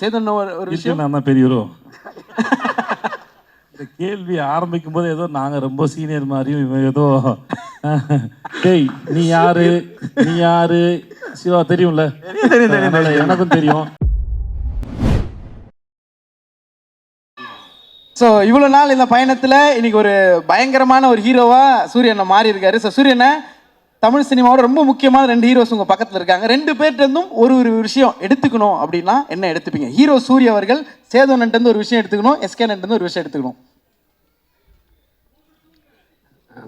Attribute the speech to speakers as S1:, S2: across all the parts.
S1: சேதன் ஒரு
S2: விஷயம்? நான் தான் பெரியவரோ? இந்த கேள்வி ஆரம்பிக்கும் போது ஏதோ நாங்க ரொம்ப சீனியர் மாதிரியும் இவன் ஏதோ டேய் நீ யாரு? நீ யாரு? சிவா தெரியும்ல? எனக்கும் தெரியும்.
S1: ஸோ இவ்வளோ நாள் இந்த பயணத்தில் இன்னைக்கு ஒரு பயங்கரமான ஒரு ஹீரோவா சூரியனை மாறி இருக்காரு. ஸோ சூரியனை தமிழ் சினிமாவோட ரொம்ப முக்கியமான ரெண்டு ஹீரோஸ் உங்கள் பக்கத்தில் இருக்காங்க. ரெண்டு பேர்ட்டேருந்தும் ஒரு ஒரு விஷயம் எடுத்துக்கணும் அப்படின்னா என்ன எடுத்துப்பீங்க? ஹீரோ சூரிய அவர்கள் சேதோனன்ட்டு ஒரு விஷயம் எடுத்துக்கணும் எஸ்கேனன்ட்டு ஒரு விஷயம் எடுத்துக்கணும்.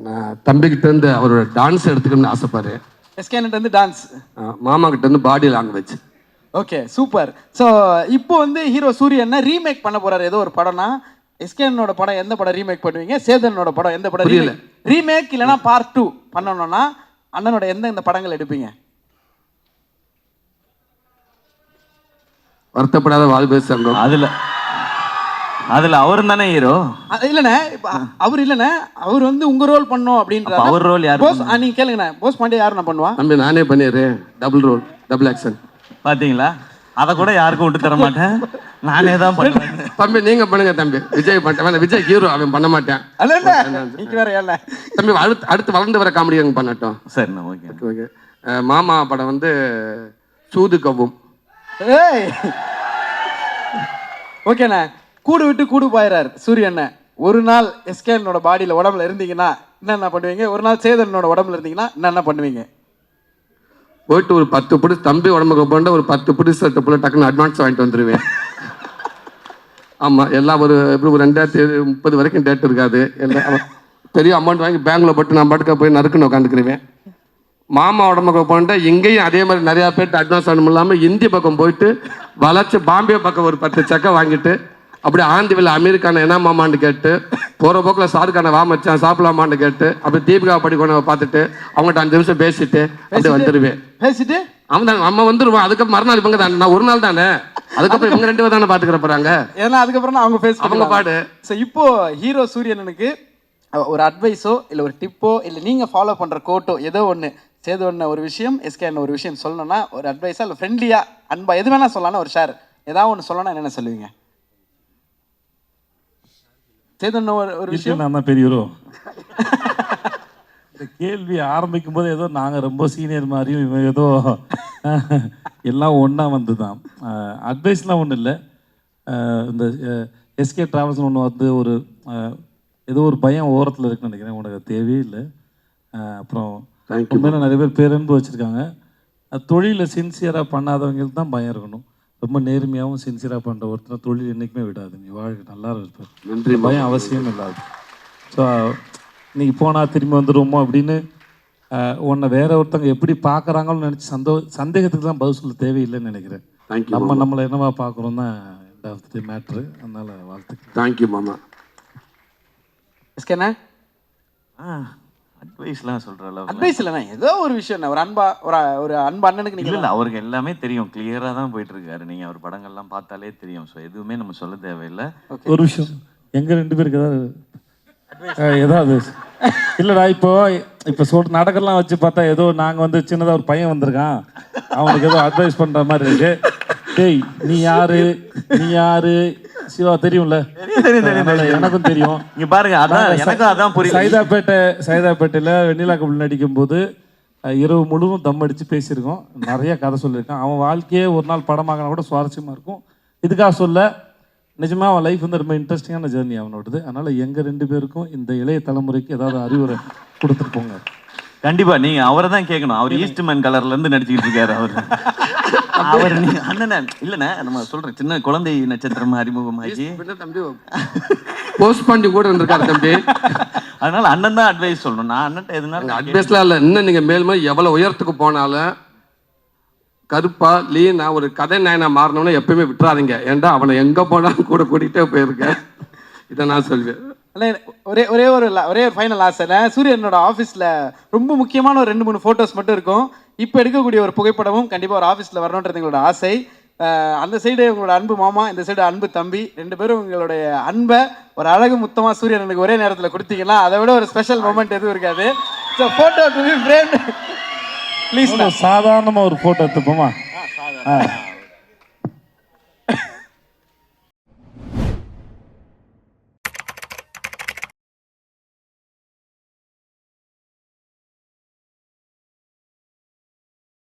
S3: நான் தம்பிக்கிட்ட இருந்து அவரோட டான்ஸ் எடுத்துக்கணும்னு ஆசைப்பாரு
S1: எஸ்கேனன்ட் வந்து டான்ஸ்
S3: மாமா கிட்ட இருந்து body language
S1: okay super so இப்போ வந்து ஹீரோ சூரியனை ரீமேக் பண்ண போறாரு. ஏதோ ஒரு படம்னா எஸ்கேனோட படம் எந்த படம் ரீமேக் பண்ணுவீங்க? சேதனோட படம் எந்த படம். ரீமேக் இல்லைன்னா பார்ட் டூ பண்ணணும்னா அண்ணனோட எந்த இந்த படங்கள் எடுப்பீங்க?
S3: வருத்தப்படாத வாழ்வே சங்கம்
S4: அதுல அதுல அவரும் தானே ஹீரோ
S1: அது இல்லைண்ணே இப்ப அவர் இல்லைண்ணே அவர் வந்து உங்க ரோல் பண்ணோம் அப்படின்ற
S4: அப்ப அவர் role யாரு
S1: போஸ் நீங்க கேளுங்கண்ணே போஸ் பாண்டே யாரு நான் பண்ணுவா?
S3: தம்பி நானே பண்ணிடுறேன். டபுள் ரோல் டபுள் ஆக்ஷன்
S4: பாத்தீங்களா? அத கூட யாருக்கும் விட்டு தர மாட்டேன். நானே தான் பண்ணுவேன்.
S3: தம்பி நீங்க பண்ணுங்க தம்பி. விஜய் பண்ண விஜய் ஹீரோ அவன் பண்ண மாட்டேன்.
S1: இல்ல வேற ஏன்ல
S3: தம்பி அடுத்து அடுத்து வளர்ந்து வர காமெடி அங்கே பண்ணட்டும்?
S4: சரிண்ணா ஓகே.
S3: ஓகே மாமா படம் வந்து சூது கவ்வும்.
S1: ஏய்! ஓகேண்ணே கூடு விட்டு கூடு போயிறாரு சூரியண்ணே ஒரு நாள் எஸ்கேனோட பாடியில உடம்புல இருந்தீங்கன்னா என்னென்ன பண்ணுவீங்க? ஒரு நாள் சேதனோட உடம்புல இருந்தீங்கன்னா என்னென்ன பண்ணுவீங்க?
S3: போயிட்டு ஒரு பத்து பிடி தம்பி உடம்புக்கு போட்டு ஒரு பத்து பிடி சட்டு புள்ள டக்குன்னு அட்வான்ஸ் வாங்கிட்டு வந்துடுவேன் ஆமாம் எல்லாம் ஒரு எப்படி ஒரு ரெண்டாயிரத்தி முப்பது வரைக்கும் டேட் இருக்காது. எல்லாம் பெரிய அமௌண்ட் வாங்கி பேங்க்ல போட்டு நான் பாட்டுக்க போய் நறுக்குன்னு உட்காந்துக்கிருவேன் மாமா உடம்புக்கு போன்ட்டு இங்கேயும் அதே மாதிரி நிறையா பேர்ட்டு அட்வான்ஸ் வேணும் இல்லாமல் இந்தி பக்கம் போயிட்டு வளைச்சு பாம்பே பக்கம் ஒரு பத்து சக்கை வாங்கிட்டு அப்படியே ஆந்திவில் அமெரிக்கான என்ன மாமான்னு கேட்டு போகிற போக்கில் ஷாருக்கான வா மச்சான் சாப்பிடலாமான்னு கேட்டு அப்படி தீபிகா படிக்கணும் பார்த்துட்டு அவங்ககிட்ட அஞ்சு நிமிஷம் பேசிட்டு அப்படியே வந்துடுவேன்
S1: பேசிட்டு?
S3: அவன் தான் நம்ம வந்துருவான். அதுக்கப்புறம் மறுநாள் இவங்க தான். நான் ஒரு நாள் தானே? அதுக்கப்புறம் இவங்க ரெண்டு தானே பாத்துக்கிற போறாங்க?
S1: ஏன்னா அதுக்கப்புறம் நான் அவங்க ஃபேஸ்
S3: அவங்க பாடு.
S1: ஸோ இப்போ ஹீரோ சூரியனனுக்கு ஒரு அட்வைஸோ இல்லை ஒரு டிப்போ இல்லை நீங்கள் ஃபாலோ பண்ணுற கோட்டோ ஏதோ ஒன்று சேது ஒன்று ஒரு விஷயம் எஸ்கே ஒரு விஷயம் சொல்லணும்னா ஒரு அட்வைஸா இல்லை ஃப்ரெண்ட்லியாக அன்பா எது வேணால் சொல்லலாம் ஒரு ஷேர் ஏதாவது ஒன்று சொல்லணும்னா என்னென்ன சொல்லுவீங்க? சேது அண்ணா ஒரு ஒரு விஷயம்.
S2: நான் தான் பெரியவரோ? இந்த கேள்வி ஆரம்பிக்கும் போது ஏதோ நாங்க ரொம்ப சீனியர் மாதிரியும் இவன் ஏதோ எல்லாம் ஒண்ணா வந்து தான் அட்வைஸ்லாம் ஒன்றும் இல்லை. இந்த எஸ்கே டிராவல்ஸ் ஒன்று வந்து ஒரு ஏதோ ஒரு பயம் ஓரத்தில் இருக்குன்னு நினைக்கிறேன். உனக்கு தேவையே இல்லை. அப்புறம் உண்மையில நிறைய பேர் பேரன்பு வச்சுருக்காங்க. தொழிலில் சின்சியராக பண்ணாதவங்களுக்கு தான் பயம் இருக்கணும். ரொம்ப நேர்மையாகவும் சின்சியராக பண்ணுற ஒருத்தர் தொழில் என்றைக்குமே விடாது. நீ வாழ்க்கை நல்லா இருப்பேன்
S3: நன்றி
S2: பயம் அவசியம் இல்லாது ஸோ இன்னைக்கு போனால் திரும்பி வந்துடுவோமோ அப்படின்னு உன்னை வேற ஒருத்தவங்க எப்படி பார்க்குறாங்கன்னு நினச்சி சந்தோ சந்தேகத்துக்கு தான் பதில் சொல்ல தேவையில்லைன்னு நினைக்கிறேன்.
S3: தேங்க்யூ
S2: நம்ம நம்மளை என்னவா பார்க்குறோம் தான் தி மேட்ரு அதனால வாழ்த்துக்கள்.
S3: தேங்க்யூ மாமா
S1: எஸ்கேண்ணா
S4: அட்வைஸ்லாம் சொல்ற அளவு
S1: அட்வைஸ் இல்லைண்ணா ஏதோ ஒரு விஷயம் ஒரு அன்பா ஒரு ஒரு அன்பு அண்ணனுக்கு
S4: இல்ல
S1: நீங்கள்
S4: இல்ல அவருக்கு எல்லாமே தெரியும். கிளியரா தான் போயிட்டு இருக்காரு நீங்க அவர் படங்கள்லாம் பார்த்தாலே தெரியும். ஸோ எதுவுமே நம்ம சொல்ல தேவையில்லை.
S2: ஒரு விஷயம். எங்க ரெண்டு பேருக்கு ஏதாவது ஏதாவது இல்லடா இப்போ இப்போ சொல் நாடகம்லாம் வச்சு பார்த்தா ஏதோ நாங்க வந்து சின்னதா ஒரு பையன் வந்திருக்கான். அவனுக்கு ஏதோ அட்வைஸ் பண்ற மாதிரி இருக்கு. டேய் நீ யாரு? நீ யாரு? சிவா தெரியும்ல? எனக்கும் தெரியும்.
S4: இங்க பாருங்க அதான் எனக்கும் அதான் புரியல
S2: சைதாப்பேட்டை சைதாப்பேட்டையில் வெண்ணிலா கபில் நடிக்கும்போது அஹ், இரவு முழுவதும் தம் அடித்து பேசியிருக்கோம். நிறைய கதை சொல்லியிருக்கான் அவன் வாழ்க்கையே ஒரு நாள் படமாக்கினா கூட சுவாரஸ்யமாக இருக்கும். இதுக்காக சொல்ல நிஜமாக அவன் லைஃப் வந்து ரொம்ப இன்ட்ரெஸ்டிங்கான ஜேர்னி அவனோடது அதனால் எங்கள் ரெண்டு பேருக்கும் இந்த இளைய தலைமுறைக்கு ஏதாவது அறிவுரை கொடுத்துட்டு போங்க.
S4: கண்டிப்பா நீங்க அவரை தான் கேட்கணும். அவர் ஈஸ்ட்மேன் கலர்ல இருந்து நடிச்சுக்கிட்டு இருக்காரு அவர். அவர் நீங்க அண்ணன் இல்லண்ணே நம்ம சொல்றேன். சின்ன குழந்தை நட்சத்திரம் அறிமுகமாகி.
S3: தம்பி போஸ்ட் பண்ணி கூட இருந்திருக்காரு தம்பி.
S4: அதனால அண்ணன் தான் அட்வைஸ் சொல்லணும். நான் அண்ணன் எதுனாலும்
S3: அட்வைஸ்லாம் இல்லை. இன்னும் நீங்க மேலுமே எவ்வளவு உயரத்துக்கு போனாலும் கருப்பா லீ நான் ஒரு கதை நாயனா மாறணும்னு எப்பயுமே விட்டுறாதீங்க. ஏன்டா அவனை எங்க போனாலும் கூட கூட்டிகிட்டே போயிருக்கேன் இதை நான் சொல்வேன்.
S1: ஒரே ஒரே ஒரு ஒரே ஒரு ஃபைனல் ஆசை சூரியனோட ஆஃபீஸில் ரொம்ப முக்கியமான ஒரு ரெண்டு மூணு ஃபோட்டோஸ் மட்டும் இருக்கும். இப்போ எடுக்கக்கூடிய ஒரு புகைப்படமும் கண்டிப்பாக ஒரு ஆஃபீஸில் வரணுன்றது எங்களோட ஆசை. அந்த சைடு உங்களோட அன்பு மாமா இந்த சைடு அன்பு தம்பி. ரெண்டு பேரும் உங்களுடைய அன்பை ஒரு அழகு முத்தமாக சூரியனுக்கு ஒரே நேரத்தில் கொடுத்தீங்கன்னா அதை விட ஒரு ஸ்பெஷல் மூமெண்ட் எதுவும் இருக்காது. So photo to be framed please
S2: சாதாரணமாக ஒரு ஃபோட்டோ எடுத்துப்போமா? ஆ.